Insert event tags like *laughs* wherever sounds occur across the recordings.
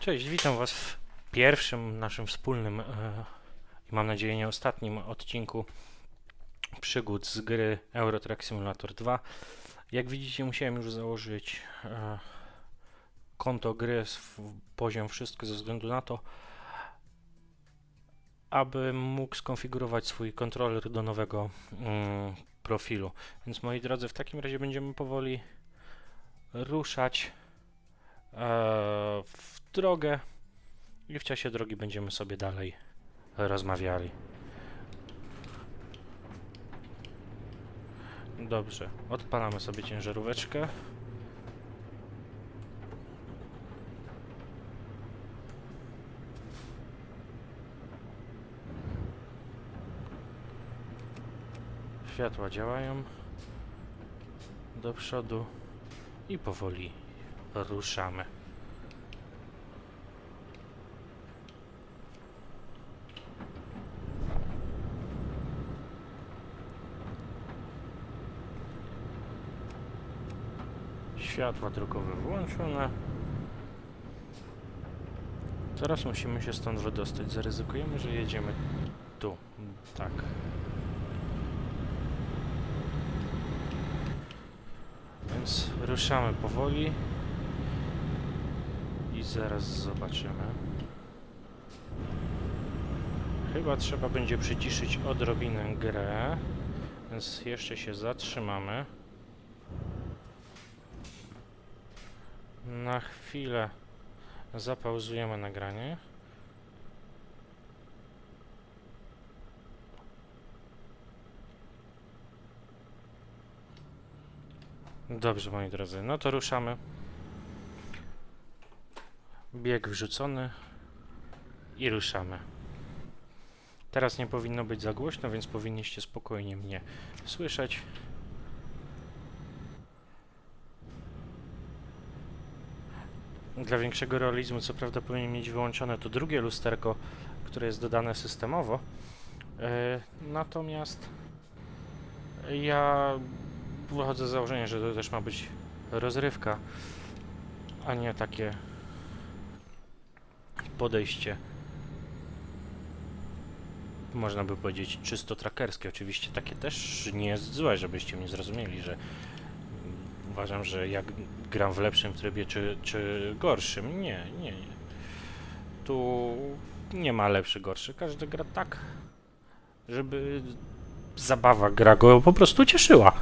Cześć, witam Was w pierwszym naszym wspólnym e, i mam nadzieję nie ostatnim odcinku przygód z gry Euro Truck Simulator 2. Jak widzicie, musiałem już założyć e, konto gry, sw- poziom, wszystko ze względu na to, aby mógł skonfigurować swój kontroler do nowego mm, profilu. Więc moi drodzy, w takim razie będziemy powoli ruszać e, w drogę i w czasie drogi będziemy sobie dalej rozmawiali. Dobrze, odpalamy sobie ciężaróweczkę. Światła działają do przodu i powoli ruszamy. Światła drogowe włączone. Teraz musimy się stąd wydostać. Zaryzykujemy, że jedziemy tu. Tak. Więc ruszamy powoli i zaraz zobaczymy. Chyba trzeba będzie przyciszyć odrobinę grę, więc jeszcze się zatrzymamy. Na chwilę zapauzujemy nagranie. Dobrze, moi drodzy, no to ruszamy. Bieg wrzucony i ruszamy. Teraz nie powinno być za głośno, więc powinniście spokojnie mnie słyszeć. Dla większego realizmu, co prawda, powinien mieć wyłączone to drugie lusterko, które jest dodane systemowo. E, natomiast ja wychodzę z założenia, że to też ma być rozrywka, a nie takie podejście. Można by powiedzieć czysto trackerskie. Oczywiście takie też nie jest złe, żebyście mnie zrozumieli, że uważam, że jak gram w lepszym trybie czy, czy gorszym. Nie, nie, nie. Tu nie ma lepszy, gorszy. Każdy gra tak, żeby zabawa gra go po prostu cieszyła.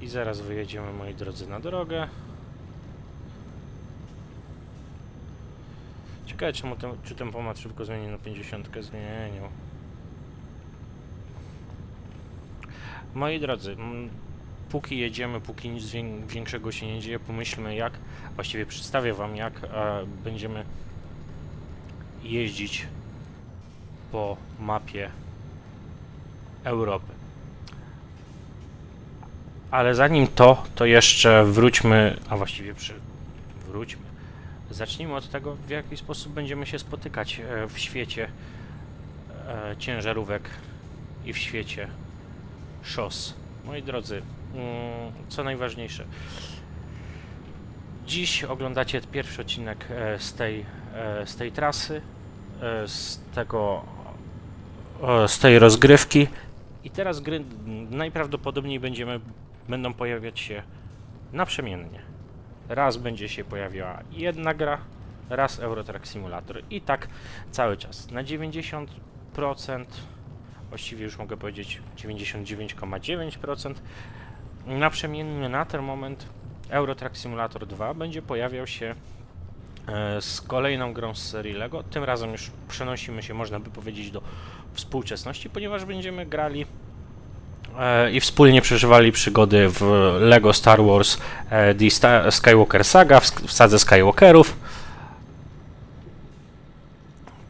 I zaraz wyjedziemy, moi drodzy, na drogę. Ciekawe, czemu ten, czy tempomat szybko zmieni na 50. Zmienił. Moi drodzy, póki jedziemy, póki nic wię- większego się nie dzieje, pomyślmy jak, właściwie przedstawię Wam jak e, będziemy jeździć po mapie Europy. Ale zanim to, to jeszcze wróćmy, a właściwie przy, wróćmy. Zacznijmy od tego, w jaki sposób będziemy się spotykać e, w świecie e, ciężarówek i w świecie szos. Moi drodzy, mm, co najważniejsze. Dziś oglądacie pierwszy odcinek e, z tej, e, z tej trasy, e, z tego, z tej rozgrywki. I teraz gry najprawdopodobniej będziemy, będą pojawiać się naprzemiennie. Raz będzie się pojawiała jedna gra, raz Euro Truck Simulator. I tak cały czas. Na 90%, właściwie już mogę powiedzieć 99,9%, naprzemiennie na ten moment Euro Truck Simulator 2 będzie pojawiał się e, z kolejną grą z serii LEGO. Tym razem już przenosimy się, można by powiedzieć, do współczesności, ponieważ będziemy grali e, i wspólnie przeżywali przygody w LEGO Star Wars e, The Skywalker Saga w, sadze Skywalkerów.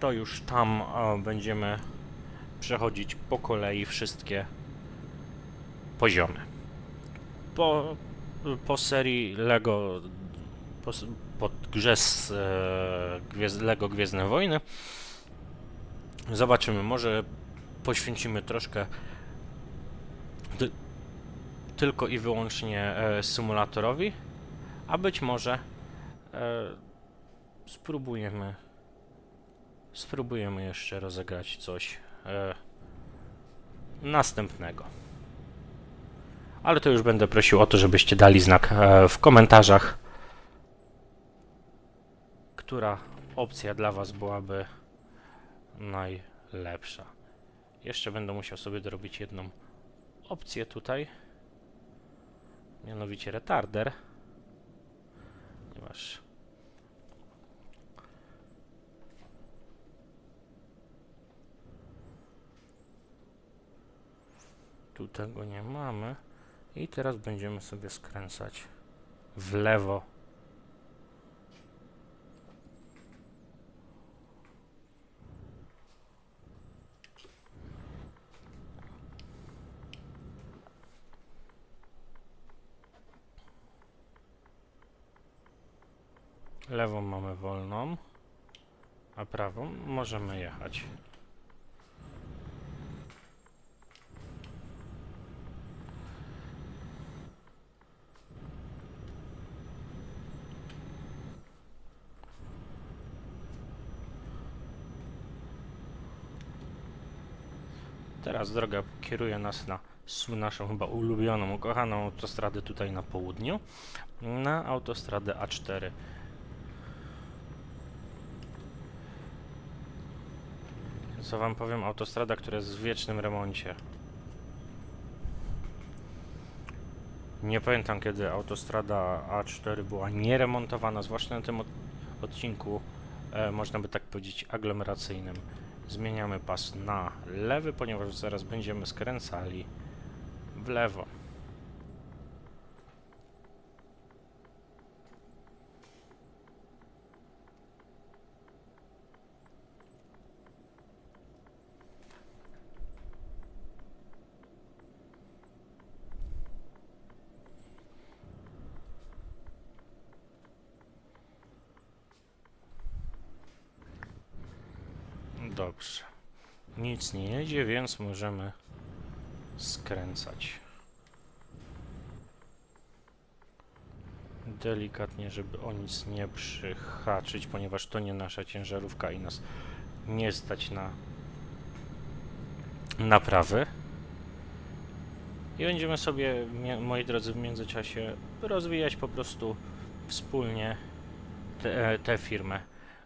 To już tam będziemy przechodzić po kolei wszystkie poziomy. Po, po serii LEGO, po, po grze z e, LEGO Gwiezdne Wojny zobaczymy, może poświęcimy troszkę d- tylko i wyłącznie e, symulatorowi, a być może e, spróbujemy spróbujemy jeszcze rozegrać coś e, następnego. Ale to już będę prosił o to, żebyście dali znak e, w komentarzach, która opcja dla Was byłaby najlepsza. Jeszcze będę musiał sobie dorobić jedną opcję tutaj, mianowicie retarder, ponieważ tu tego nie mamy i teraz będziemy sobie skręcać w lewo. Lewą mamy wolną, a prawą możemy jechać. Teraz droga kieruje nas na naszą chyba ulubioną, ukochaną autostradę tutaj na południu, na autostradę A4. Co wam powiem, autostrada, która jest w wiecznym remoncie. Nie pamiętam kiedy autostrada A4 była nieremontowana, zwłaszcza na tym od odcinku, e, można by tak powiedzieć, aglomeracyjnym. Zmieniamy pas na lewy, ponieważ zaraz będziemy skręcali w lewo. Dobrze. Nic nie jedzie, więc możemy skręcać. Delikatnie, żeby o nic nie przyhaczyć, ponieważ to nie nasza ciężarówka i nas nie stać na naprawy. I będziemy sobie, moi drodzy, w międzyczasie rozwijać po prostu wspólnie tę te firmę.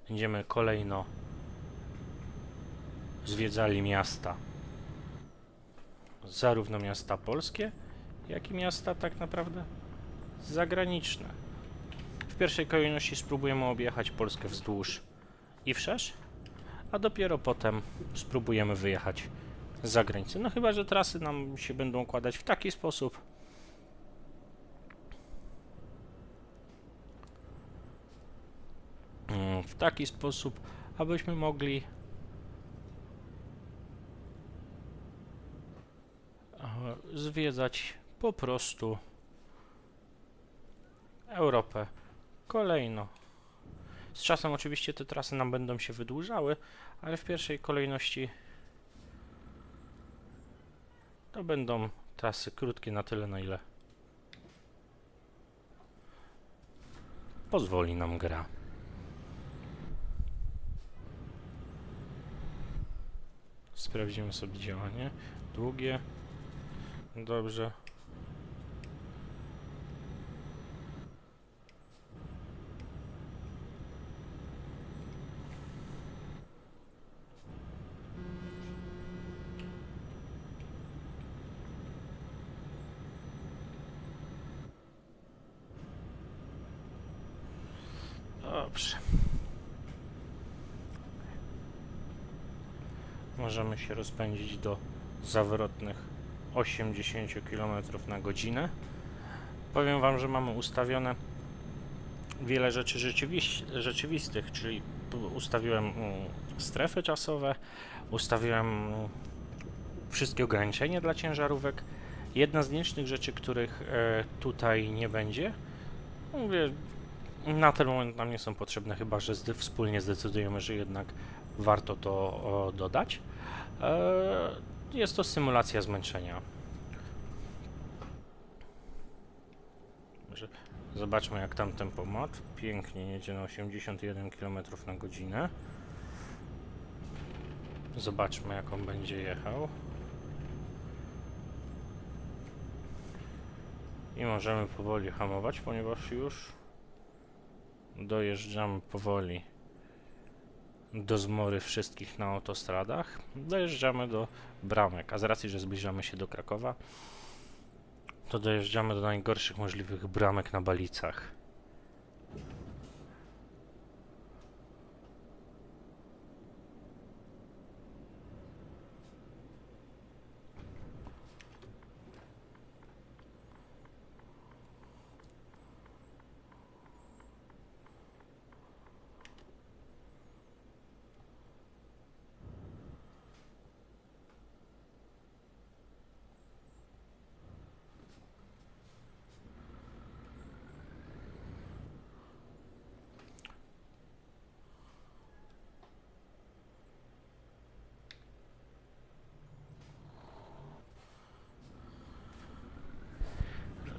Będziemy kolejno zwiedzali miasta. Zarówno miasta polskie, jak i miasta tak naprawdę zagraniczne. W pierwszej kolejności spróbujemy objechać Polskę wzdłuż i wszerz, a dopiero potem spróbujemy wyjechać za granicę. No chyba, że trasy nam się będą układać w taki sposób, mm, w taki sposób, abyśmy mogli e, zwiedzać po prostu Europę kolejno. Z czasem oczywiście te trasy nam będą się wydłużały, ale w pierwszej kolejności to będą trasy krótkie na tyle, na ile pozwoli nam gra. Sprawdzimy sobie działanie. Długie. Dobrze. Dobrze. Możemy się rozpędzić do zawrotnych 80 km na godzinę. Powiem Wam, że mamy ustawione wiele rzeczy rzeczywistych, czyli ustawiłem mm, strefy czasowe, ustawiłem mm, wszystkie ograniczenia dla ciężarówek. Jedna z nielicznych rzeczy, których e, tutaj nie będzie, mówię, na ten moment nam nie są potrzebne, chyba że wspólnie zdecydujemy, że jednak warto to dodać. Jest to symulacja zmęczenia. Zobaczmy jak tam tempomat. Pięknie jedzie na 81 km na godzinę. Zobaczmy jak on będzie jechał. I możemy powoli hamować, ponieważ już dojeżdżamy powoli do zmory wszystkich na autostradach. Dojeżdżamy do bramek, a z racji, że zbliżamy się do Krakowa, to dojeżdżamy do najgorszych możliwych bramek na Balicach.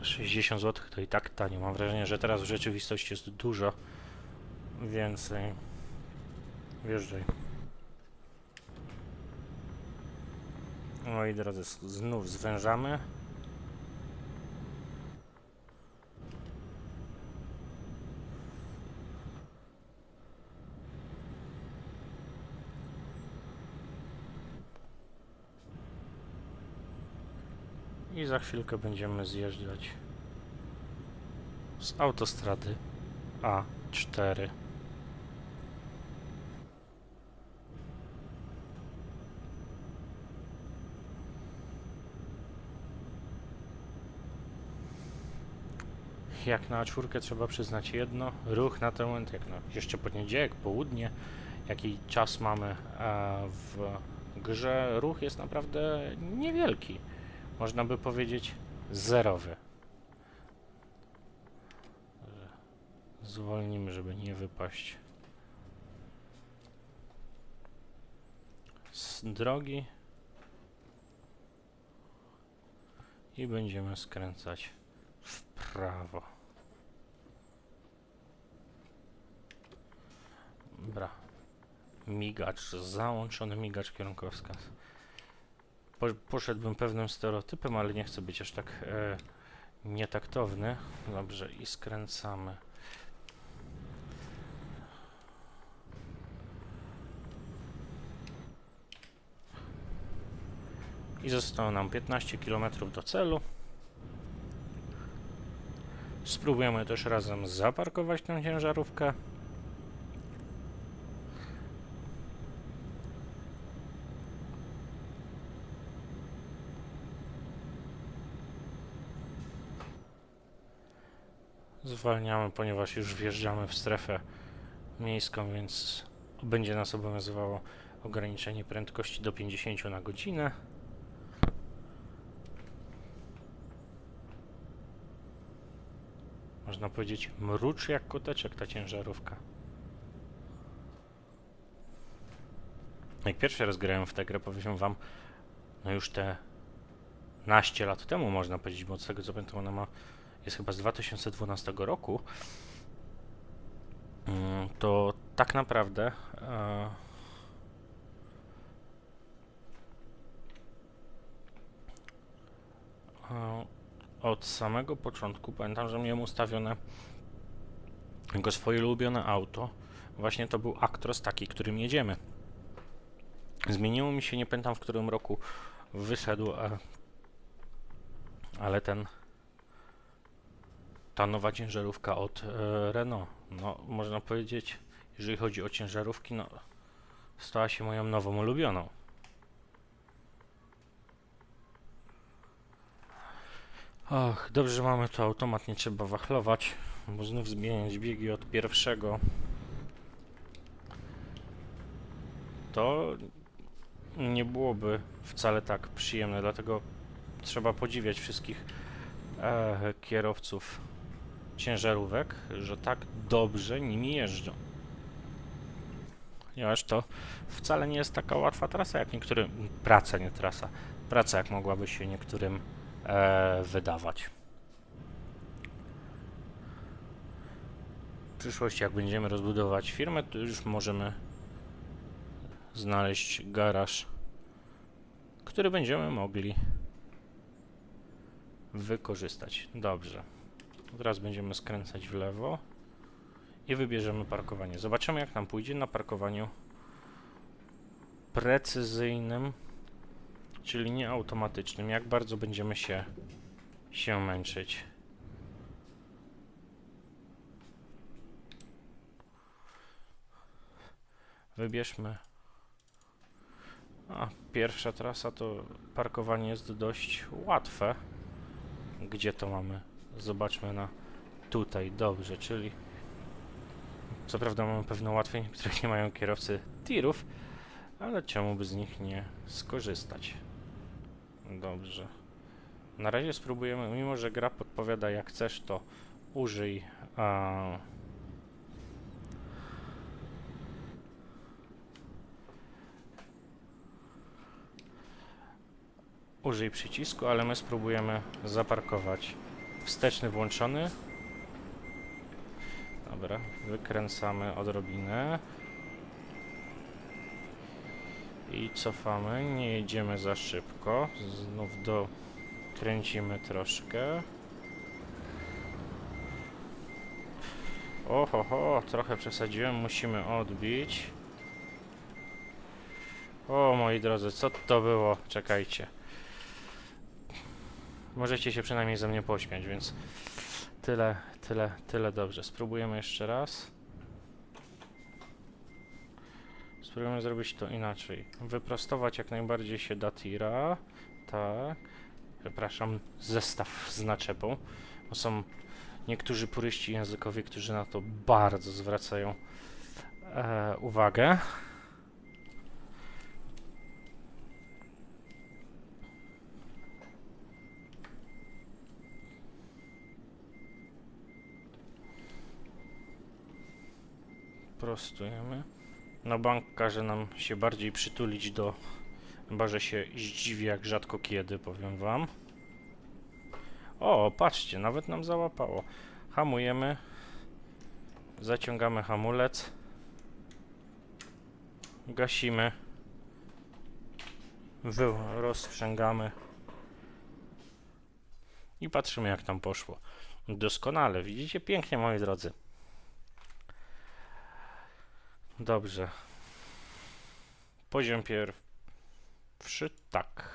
60 zł to i tak tanio. Mam wrażenie, że teraz w rzeczywistości jest dużo więcej. Wjeżdżaj. Moi drodzy, s- znów zwężamy. I za chwilkę będziemy zjeżdżać z autostrady A4. Jak na czwórkę trzeba przyznać jedno, ruch na ten moment, jak na jeszcze poniedziałek, południe, jaki czas mamy e, w grze, ruch jest naprawdę niewielki. Można by powiedzieć zerowy. Zwolnimy, żeby nie wypaść z drogi i będziemy skręcać w prawo. Dobra. Migacz, załączony migacz kierunkowskaz. Po, poszedłbym pewnym stereotypem, ale nie chcę być aż tak e, nietaktowny. Dobrze, i skręcamy. I zostało nam 15 km do celu. Spróbujemy też razem zaparkować tę ciężarówkę. Zwalniamy, ponieważ już wjeżdżamy w strefę miejską, więc będzie nas obowiązywało ograniczenie prędkości do 50 na godzinę. Można powiedzieć, mruczy jak koteczek ta ciężarówka. Jak pierwszy raz grałem w tę grę, powiem wam, no już te naście lat temu można powiedzieć, bo z tego co pamiętam ona ma, jest chyba z 2012 roku, Mm, to tak naprawdę e, e, od samego początku pamiętam, że miałem ustawione jako swoje ulubione auto. Właśnie to był Actros taki, którym jedziemy. Zmieniło mi się, nie pamiętam w którym roku wyszedł, e, ale ten ta nowa ciężarówka od e, Renault, no można powiedzieć, jeżeli chodzi o ciężarówki, no stała się moją nową ulubioną. Och, dobrze, że mamy tu automat, nie trzeba wachlować, bo znów zmieniać biegi od pierwszego. To nie byłoby wcale tak przyjemne, dlatego trzeba podziwiać wszystkich e, kierowców ciężarówek, że tak dobrze nimi jeżdżą. Ponieważ to wcale nie jest taka łatwa trasa, jak niektórym. Praca, nie trasa. Praca, jak mogłaby się niektórym e, wydawać. przyszłości, jak będziemy rozbudować firmę, to już możemy znaleźć garaż, który będziemy mogli wykorzystać. Dobrze. Teraz będziemy skręcać w lewo i wybierzemy parkowanie. Zobaczymy, jak nam pójdzie na parkowaniu precyzyjnym, czyli nie automatycznym. Jak bardzo będziemy się, się męczyć. Wybierzmy. A, pierwsza trasa to parkowanie jest dość łatwe. Gdzie to mamy? Zobaczmy na tutaj, dobrze, czyli co prawda mamy pewne ułatwienia, *laughs* których nie mają kierowcy tirów, ale czemu by z nich nie skorzystać? Dobrze. Na razie spróbujemy, mimo że gra podpowiada jak chcesz, to użyj a, użyj przycisku, ale my spróbujemy zaparkować wsteczny włączony. Dobra, wykręcamy odrobinę. I cofamy, nie jedziemy za szybko. Znów do kręcimy troszkę. Oho, ho, trochę przesadziłem, musimy odbić. O moi drodzy, co to było? Czekajcie. Możecie się przynajmniej ze mnie pośmiać, więc tyle, tyle, tyle dobrze. Spróbujemy jeszcze raz. Spróbujemy zrobić to inaczej. Wyprostować jak najbardziej się da tira. Tak. Przepraszam, zestaw z naczepą. Bo są niektórzy puryści językowi, którzy na to bardzo zwracają e, uwagę. Prostujemy. No bank każe nam się bardziej przytulić do... Chyba, że się zdziwi jak rzadko kiedy, powiem wam. O, patrzcie, nawet nam załapało. Hamujemy. Zaciągamy hamulec. Gasimy. Wy rozprzęgamy. I patrzymy jak tam poszło. Doskonale, widzicie? Pięknie, moi drodzy. Dobrze. Poziom pierwszy, tak.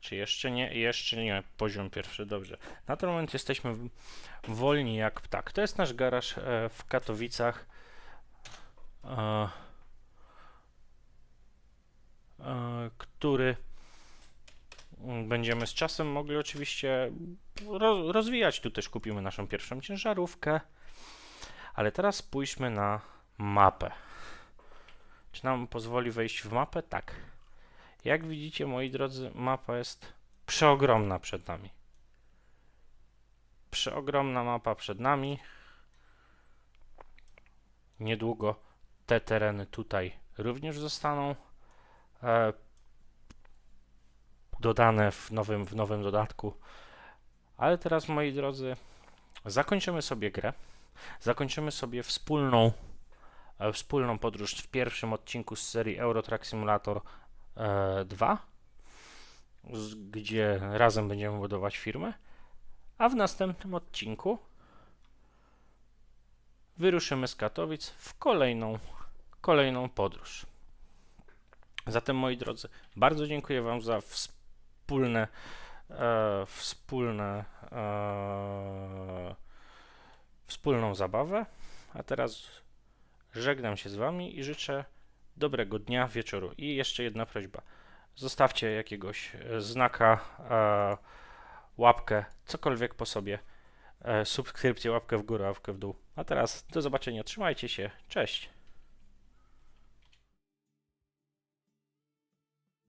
Czy jeszcze nie? Jeszcze nie. Poziom pierwszy, dobrze. Na ten moment jesteśmy wolni jak ptak. To jest nasz garaż e, w Katowicach. E, e, który będziemy z czasem mogli oczywiście ro, rozwijać. Tu też kupimy naszą pierwszą ciężarówkę. Ale teraz spójrzmy na mapę. Czy nam pozwoli wejść w mapę? Tak. Jak widzicie, moi drodzy, mapa jest przeogromna przed nami. Przeogromna mapa przed nami. Niedługo te tereny tutaj również zostaną e, dodane w nowym, w nowym dodatku. Ale teraz, moi drodzy, zakończymy sobie grę. Zakończymy sobie wspólną wspólną podróż w pierwszym odcinku z serii Euro Truck Simulator e, 2, z, gdzie razem będziemy budować firmę, a w następnym odcinku wyruszymy z Katowic w kolejną, kolejną podróż. Zatem, moi drodzy, bardzo dziękuję Wam za wspólne, e, wspólne, e, wspólną zabawę. A teraz Żegnam się z Wami i życzę dobrego dnia, wieczoru. I jeszcze jedna prośba. Zostawcie jakiegoś e, znaka, e, łapkę, cokolwiek po sobie. E, subskrypcję, łapkę w górę, łapkę w dół. A teraz do zobaczenia. Trzymajcie się. Cześć.